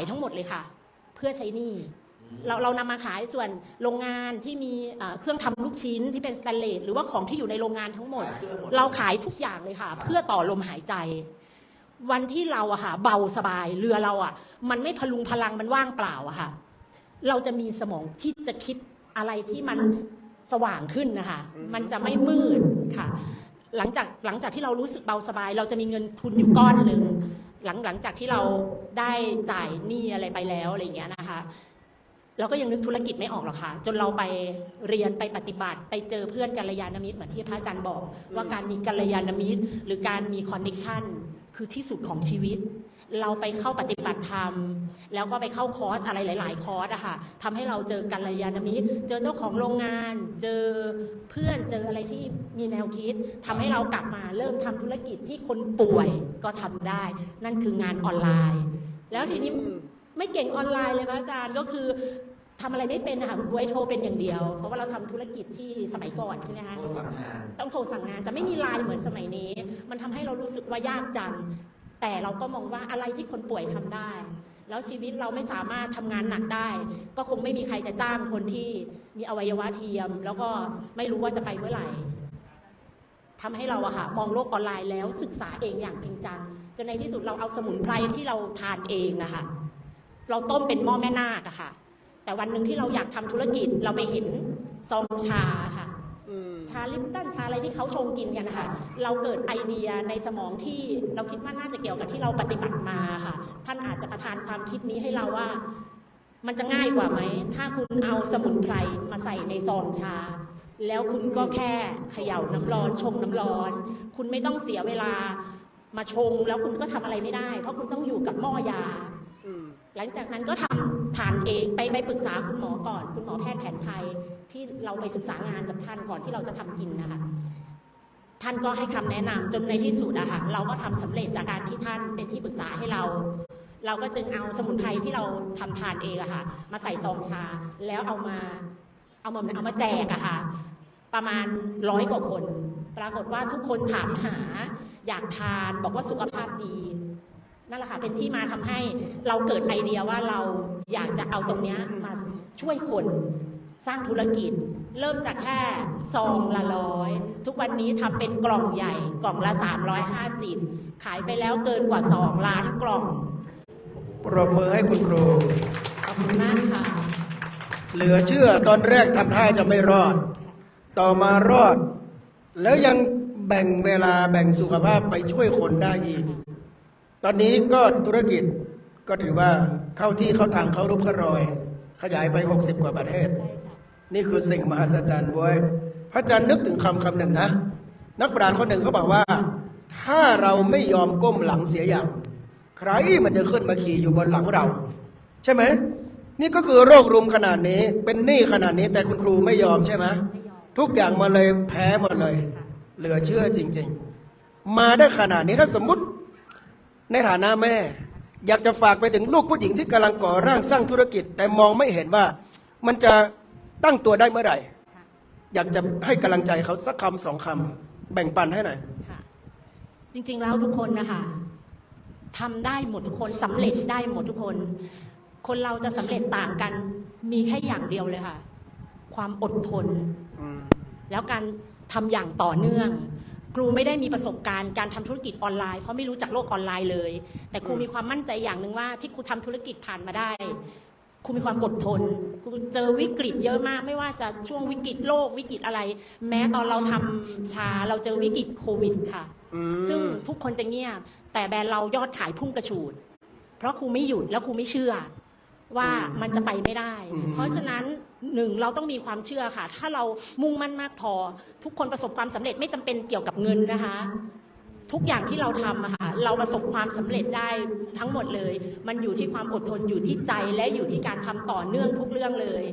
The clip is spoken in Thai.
ายทั้งหมดเลยค่ะ เพื่อใช้หนี้เราเรานำมาขายส่วนโรงงานที่มีเอ่อเครื่องทำลูกชิ้นที่เป็นสแตนเลสหรือว่าของที่อยู่ในโรงงานทั้งหมดขายเครื่องหมด เราขายทุกอย่างเลยค่ะ เพื่อต่อลมหายใจ วันที่เราอะค่ะเบาสบายเรือเราอะมันไม่พลุงพลังมันว่างเปล่าอะค่ะ เราจะมีสมองที่จะคิดอะไรที่มันสว่างขึ้นนะคะ มันจะไม่มืดค่ะ หลังจากหลังจากที่เรารู้สึกเบาสบาย เราจะมีเงินทุนอยู่ก้อนหนึ่ง หลังหลังจากที่เราได้จ่ายหนี้อะไรไปแล้วอะไรอย่างเงี้ยนะคะ เราก็ยังนึกธุรกิจไม่ออกหรอกค่ะ จนเราไปเรียนไปปฏิบัติ ไปเจอเพื่อนกัลยาณมิตรเหมือนที่พระอาจารย์บอก ว่าการมีกัลยาณมิตร หรือการมีคอนเน็ชัน คือที่สุดของชีวิต เราไปเข้าปฏิบัติธรรม แล้วก็ไปเข้าคอร์สอะไรหลาย ๆ คอร์สอะค่ะทำให้เราเจอกัลยาณมิตร เจอเจ้าของโรงงาน เจอเพื่อนเจออะไรที่มีแนวคิดทำให้เรากลับมาเริ่มทำธุรกิจที่คนป่วยก็ทำได้ นั่นคืองานออนไลน์ แล้วทีนี้ไม่เก่งออนไลน์เลยพระอาจารย์ก็คือ ทำอะไรไม่เป็นนะคะคุณบวยโทรเป็นอย่างเดียว เพราะว่าเราทำธุรกิจที่สมัยก่อนใช่ไหมคะโทรสั่งงานต้องโทรสั่งงานจะไม่มีไลน์เหมือนสมัยนี้ มันทำให้เรารู้สึกว่ายากจังแต่เราก็มองว่าอะไรที่คนป่วยทำได้ แล้วชีวิตเราไม่สามารถทำงานหนักได้ ก็คงไม่มีใครจะจ้างคนที่มีอวัยวะเทียม แล้วก็ไม่รู้ว่าจะไปเมื่อไหร่ทำให้เราอะค่ะมองโลกออนไลน์แล้วศึกษาเองอย่างจริงจังจนในที่สุดเราเอาสมุนไพรที่เราทานเองอะค่ะเราต้มเป็นหม้อแม่นาคอะค่ะ แต่วันหนึ่งที่เราอยากทำธุรกิจเราไปเห็นซองชาค่ะชาลิปตันชาอะไรที่เขาชงกินกันนะคะเราเกิดไอเดียในสมองที่เราคิดว่าน่าจะเกี่ยวกับที่เราปฏิบัติมาค่ะ ท่านอาจจะประทานความคิดนี้ให้เราว่า มันจะง่ายกว่าไหม ถ้าคุณเอาสมุนไพรมาใส่ในซองชา แล้วคุณก็แค่เขย่าน้ำร้อน ชงน้ำร้อน คุณไม่ต้องเสียเวลามาชงแล้วคุณก็ทำอะไรไม่ได้ เพราะคุณต้องอยู่กับหม้อยา หลังจากนั้นก็ทำทานเองไปไปปรึกษาคุณหมอก่อน คุณหมอแพทย์แผนไทยที่เราไปศึกษางานกับท่านก่อนที่เราจะทำกินนะคะท่านก็ให้คำแนะนำจนในที่สุดอะค่ะเราก็ทำสำเร็จจากการที่ท่านเป็นที่ปรึกษาให้เรา เราก็จึงเอาสมุนไพรที่เราทำทานเองอะค่ะมาใส่ซองชาแล้วเอามาเอามาเอามาแจกอะค่ะประมาณร้อยกว่าคน ปรากฏว่าทุกคนถามหาอยากทานบอกว่าสุขภาพดี นั่นแหละค่ะเป็นที่มาทำให้เราเกิดไอเดียว่าเราอยากจะเอาตรงเนี้ยมาช่วยคนสร้างธุรกิจ เริ่มจากแค่ซองละร้อยทุกวันนี้ทำเป็นกล่องใหญ่กล่องละ 350 ขายไปแล้วเกินกว่า 2 ล้านกล่อง ปรบมือให้คุณครู ขอบคุณมากค่ะ เหลือเชื่อตอนแรกทำท่าจะไม่รอด ต่อมารอด แล้วยังแบ่งเวลาแบ่งสุขภาพไปช่วยคนได้อีก ตอนนี้ก็ธุรกิจก็ถือว่าเข้าที่เข้าทางเข้ารูปเข้ารอย ขยายไป 60 กว่าประเทศ นี่คือสิ่งมหัศจรรย์เว้ยพระอาจารย์นึกถึงคำคำหนึ่งนะ นักปราชญ์คนหนึ่งเขาบอกว่า ถ้าเราไม่ยอมก้มหลังเสียอย่าง ใครมันจะขึ้นมาขี่อยู่บนหลังเรา ใช่ไหมนี่ก็คือโรครุมขนาดนี้เป็นหนี้ขนาดนี้แต่คุณครูไม่ยอมใช่ไหมไมทุกอย่างมาเลยแพ้หมดเลย เหลือเชื่อจริง ๆ มาได้ขนาดนี้ถ้าสมมติ ในฐานะแม่ อยากจะฝากไปถึงลูกผู้หญิงที่กำลังก่อร่างสร้างธุรกิจ แต่มองไม่เห็นว่ามันจะตั้งตัวได้เมื่อไหร่ค่ะอยากจะให้กำลังใจเขาสักคำสองคำแบ่งปันให้หน่อยค่ะจริงๆแล้วทุกคนนะคะทำได้หมดทุกคนสำเร็จได้หมดทุกคน คนเราจะสำเร็จต่างกัน มีแค่อย่างเดียวเลยค่ะ ความอดทน แล้วการทำอย่างต่อเนื่อง ครูไม่ได้มีประสบการณ์การทำธุรกิจออนไลน์เพราะไม่รู้จักโลกออนไลน์เลย แต่ครูมีความมั่นใจอย่างหนึ่งว่าที่ครูทำธุรกิจผ่านมาได้ครูมีความอดทนครูเจอวิกฤตเยอะมาก ไม่ว่าจะช่วงวิกฤตโลกวิกฤตอะไร แม้ตอนเราทำชาเราเจอวิกฤตโควิดค่ะอืมซึ่งทุกคนจะเงียบ แต่แบรนด์เรายอดขายพุ่งกระฉูด เพราะครูไม่หยุดแล้วครูไม่เชื่อว่ามันจะไปไม่ได้อืมเพราะฉะนั้น หนึ่งเราต้องมีความเชื่อค่ะ ถ้าเรามุ่งมั่นมากพอ ทุกคนประสบความสำเร็จไม่จำเป็นเกี่ยวกับเงินนะคะ ทุกอย่างที่เราทำอะค่ะเราประสบความสำเร็จได้ทั้งหมดเลย มันอยู่ที่ความอดทนอยู่ที่ใจและอยู่ที่การทำต่อเนื่องทุกเรื่องเลย